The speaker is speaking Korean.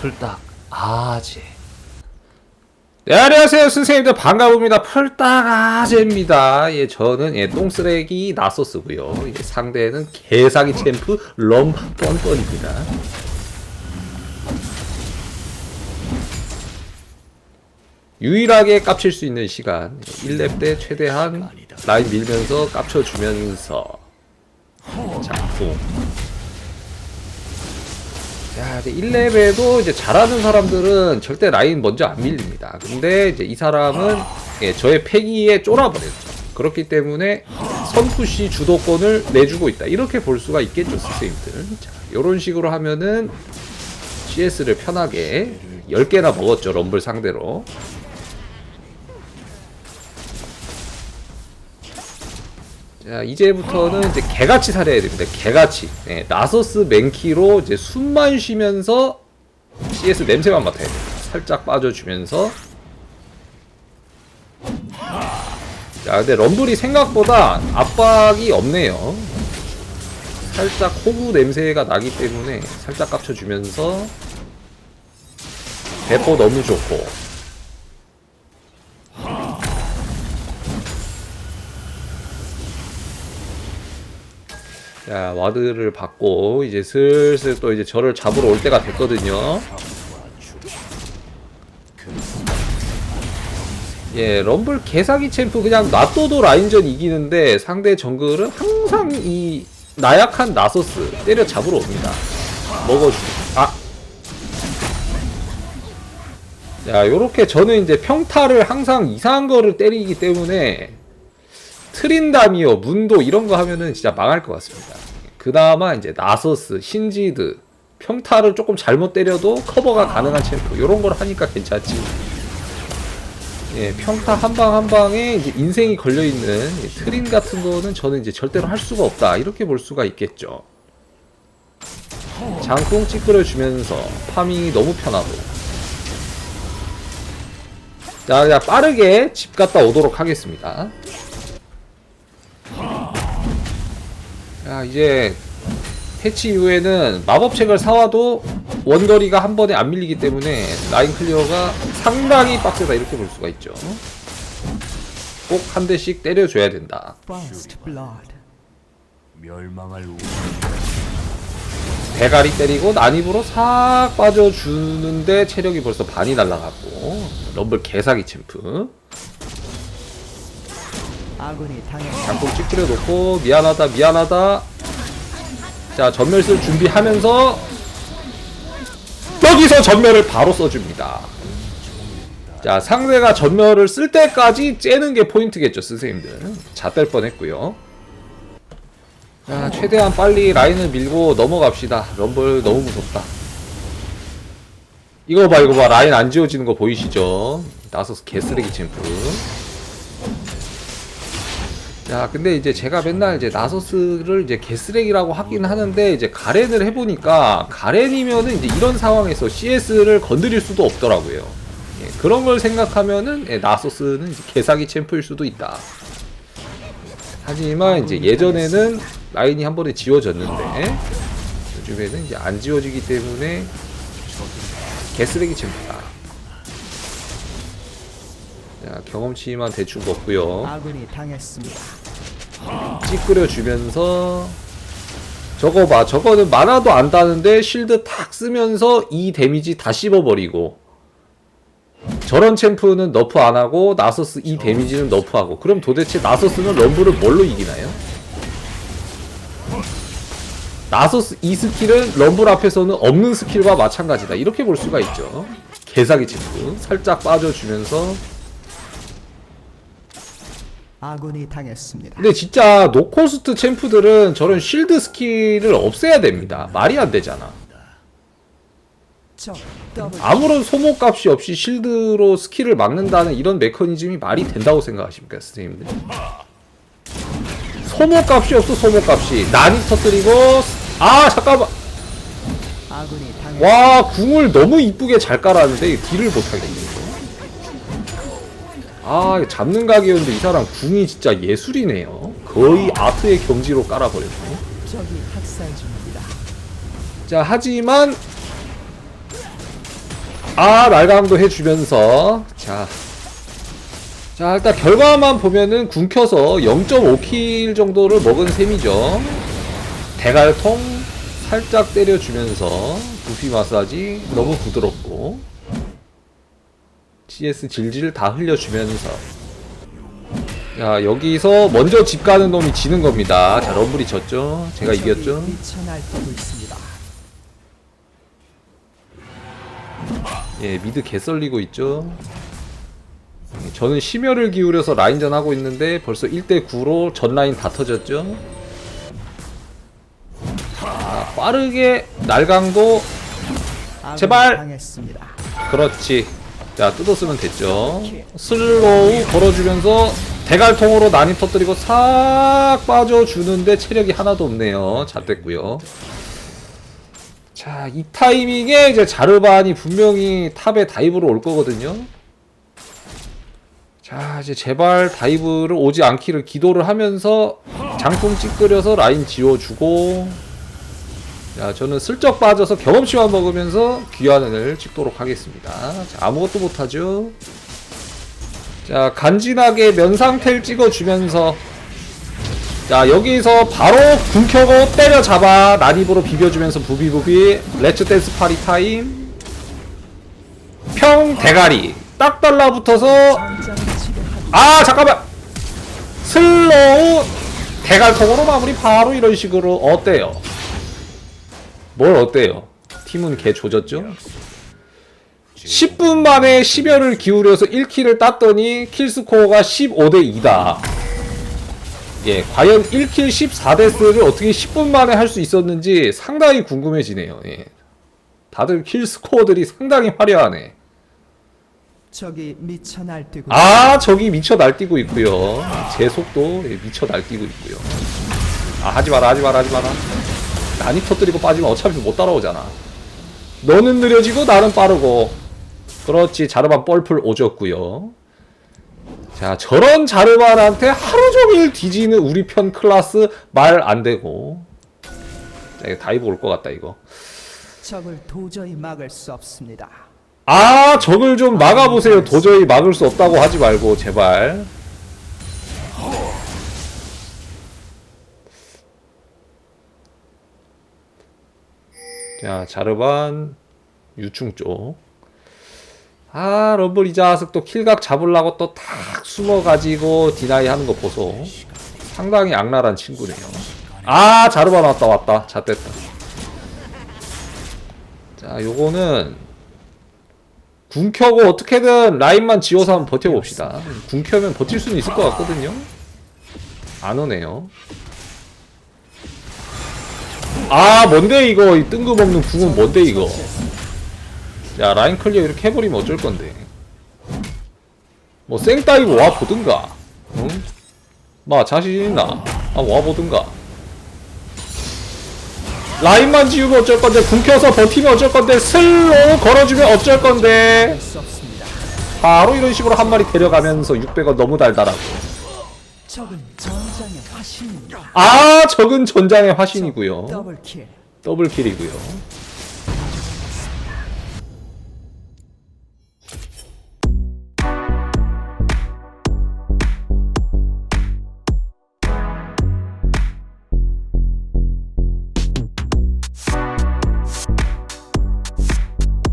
풀딱 아재 네, 안녕하세요. 선생님들 반가웁니다. 풀딱 아재입니다. 예 저는 예 똥쓰레기 나소스고요. 예, 상대는 개사기 챔프 럼 뻔뻔입니다. 유일하게 깝칠 수 있는 시간. 1렙 때 최대한 라인 밀면서 깝쳐주면서. 자풍 야, 이제 1렙에도 이제 잘하는 사람들은 절대 라인 먼저 안 밀립니다. 근데 이제 이 사람은 예, 저의 패기에 쫄아버렸죠. 그렇기 때문에 선푸시 주도권을 내주고 있다. 이렇게 볼 수가 있겠죠, 선생님들. 자, 요런 식으로 하면은 CS를 편하게 10개나 먹었죠, 럼블 상대로. 자, 이제부터는 이제 개같이 살아야 됩니다. 개같이. 예, 나서스 맨키로 이제 숨만 쉬면서 CS 냄새만 맡아야 돼요. 살짝 빠져주면서. 자, 근데 럼블이 생각보다 압박이 없네요. 살짝 호구 냄새가 나기 때문에 살짝 깝쳐주면서 대포 너무 좋고 자 와드를 받고 이제 슬슬 또 이제 저를 잡으러 올 때가 됐거든요. 예, 럼블 개사기 챔프 그냥 놔둬도 라인전 이기는데 상대 정글은 항상 이 나약한 나소스 때려 잡으러 옵니다. 먹어주고. 아. 자, 요렇게 저는 이제 평타를 항상 이상한 거를 때리기 때문에 트린다미어, 문도 이런 거 하면은 진짜 망할 것 같습니다. 그나마 이제 나서스, 신지드, 평타를 조금 잘못 때려도 커버가 가능한 챔프 이런 걸 하니까 괜찮지. 예, 평타 한 방 한 방에 이제 인생이 걸려 있는 트린 같은 거는 저는 이제 절대로 할 수가 없다 이렇게 볼 수가 있겠죠. 장풍 찌끄려 주면서 파밍이 너무 편하고. 자, 그냥 빠르게 집 갔다 오도록 하겠습니다. 야 이제 패치 이후에는 마법책을 사와도 원거리가 한 번에 안 밀리기 때문에 라인 클리어가 상당히 빡세다 이렇게 볼 수가 있죠. 꼭 한 대씩 때려줘야 된다. 멸망할 우 대가리 때리고 난입으로 싹 빠져주는데 체력이 벌써 반이 날라갔고 럼블 개사기 챔프 아군이 당했습니다. 장풍 찌끄려 놓고 미안하다 미안하다. 자 전멸 쓸 준비하면서 여기서 전멸을 바로 써줍니다. 자 상대가 전멸을 쓸 때까지 째는 게 포인트겠죠 선생님들. 잣될 뻔했고요. 자 최대한 빨리 라인을 밀고 넘어갑시다. 럼블 너무 무섭다. 이거 봐 이거 봐. 라인 안 지워지는 거 보이시죠? 나서스 개쓰레기 챔프 야, 근데 이제 제가 맨날 이제 나서스를 이제 개쓰레기라고 하긴 하는데 이제 가렌을 해보니까 가렌이면은 이제 이런 상황에서 CS를 건드릴 수도 없더라고요. 예, 그런 걸 생각하면은 예, 나서스는 개사기 챔프일 수도 있다. 하지만 이제 예전에는 라인이 한 번에 지워졌는데 요즘에는 이제 안 지워지기 때문에 개쓰레기 챔프다. 자, 경험치만 대충 먹고요. 아군이 당했습니다. 찌끄려 주면서 저거 봐 저거는 만화도 안 다는데 실드 탁 쓰면서 이 데미지 다 씹어버리고 저런 챔프는 너프 안 하고 나서스 이 데미지는 너프하고 그럼 도대체 나서스는 럼블을 뭘로 이기나요? 나서스 이 스킬은 럼블 앞에서는 없는 스킬과 마찬가지다. 이렇게 볼 수가 있죠. 개사기 챔프. 살짝 빠져주면서 아군이 당했습니다. 근데 진짜 노코스트 챔프들은 저런 쉴드 스킬을 없애야 됩니다. 말이 안 되잖아. 아무런 소모값이 없이 실드로 스킬을 막는다는 이런 메커니즘이 말이 된다고 생각하십니까, 선생님들? 소모값이 없어, 소모값이. 난이 터뜨리고, 아, 잠깐만. 와, 궁을 너무 이쁘게 잘 깔았는데, 딜을 못하겠네. 아, 잡는 각이었는데, 이 사람 궁이 진짜 예술이네요. 거의 아트의 경지로 깔아버렸네. 적이 학살 중입니다. 자, 하지만 아 날강도 해주면서 자. 자 일단 결과만 보면은 궁켜서 0.5킬 정도를 먹은 셈이죠 대갈통 살짝 때려주면서 두피 마사지 너무 부드럽고 CS 질질 다 흘려주면서 자 여기서 먼저 집 가는 놈이 지는 겁니다 자 럼블이 졌죠 제가 이겼죠. 예, 미드 개썰리고 있죠. 예, 저는 심혈을 기울여서 라인전 하고 있는데 벌써 1대9로 전 라인 다 터졌죠. 자, 빠르게 날강도 제발! 그렇지. 자, 뜯었으면 됐죠. 슬로우 걸어주면서 대갈통으로 난이 터뜨리고 싹 빠져주는데 체력이 하나도 없네요. 잘 됐고요. 자, 이 타이밍에 이제 자르반이 분명히 탑에 다이브로 올 거거든요. 자, 이제 제발 다이브를 오지 않기를 기도를 하면서 장풍 찌끄려서 라인 지워주고 자, 저는 슬쩍 빠져서 경험치만 먹으면서 귀환을 찍도록 하겠습니다. 자, 아무것도 못하죠. 자, 간지나게 면상태를 찍어주면서. 자, 여기서 바로 궁 켜고 때려잡아 난입으로 비벼주면서 부비부비 렛츠 댄스 파리 타임. 평 대가리. 딱 달라붙어서. 아 잠깐만. 슬로우 대갈통으로 마무리. 바로 이런 식으로. 어때요? 뭘 어때요? 팀은 개 조졌죠? 10분 만에 10여를 기울여서 1킬을 땄더니 킬스코어가 15대 2다. 예, 과연 1킬 14데스를 어떻게 10분 만에 할 수 있었는지 상당히 궁금해지네요. 예. 다들 킬스코어들이 상당히 화려하네. 적이 미쳐 날뛰고 아 저기 미쳐 날뛰고 있고요 제 속도 예, 미쳐 날뛰고 있고요 아 하지 마라 하지 마라 하지 마라 난이 터뜨리고 빠지면 어차피 못 따라오잖아. 너는 느려지고 나는 빠르고. 그렇지 자르반 뻘풀 오졌고요. 자 저런 자르반한테 하루 종일 뒤지는 우리 편 클라스 말 안 되고. 자 이거 다이브 올 것 같다 이거. 적을 도저히 막을 수 없습니다. 아 적을 좀 막아보세요. 도저히 막을 수 없다고 하지 말고 제발 자 자르반 유충 쪽 아, 럼블 이또 킬각 잡으려고 또 탁 숨어가지고 디나이 하는 거 보소. 상당히 악랄한 친구네요. 아, 자르반 왔다, 왔다. 자, 됐다. 자, 요거는 궁 켜고 어떻게든 라인만 지워서 한번 버텨봅시다. 궁 켜면 버틸 수는 있을 것 같거든요. 안 오네요. 아, 뭔데 이거? 이 뜬금없는 궁은 뭔데 이거? 야 라인 클리어 이렇게 해버리면 어쩔 건데 뭐 생따이고 와 보든가 응? 마 자신 있나? 아 와 보든가 라인만 지우면 어쩔 건데 궁 켜서 버티면 어쩔 건데 슬로우 걸어주면 어쩔 건데. 바로 이런 식으로 한 마리 데려가면서 600원 너무 달달하고 아 적은 전장의 화신이고요. 더블킬. 더블킬이고요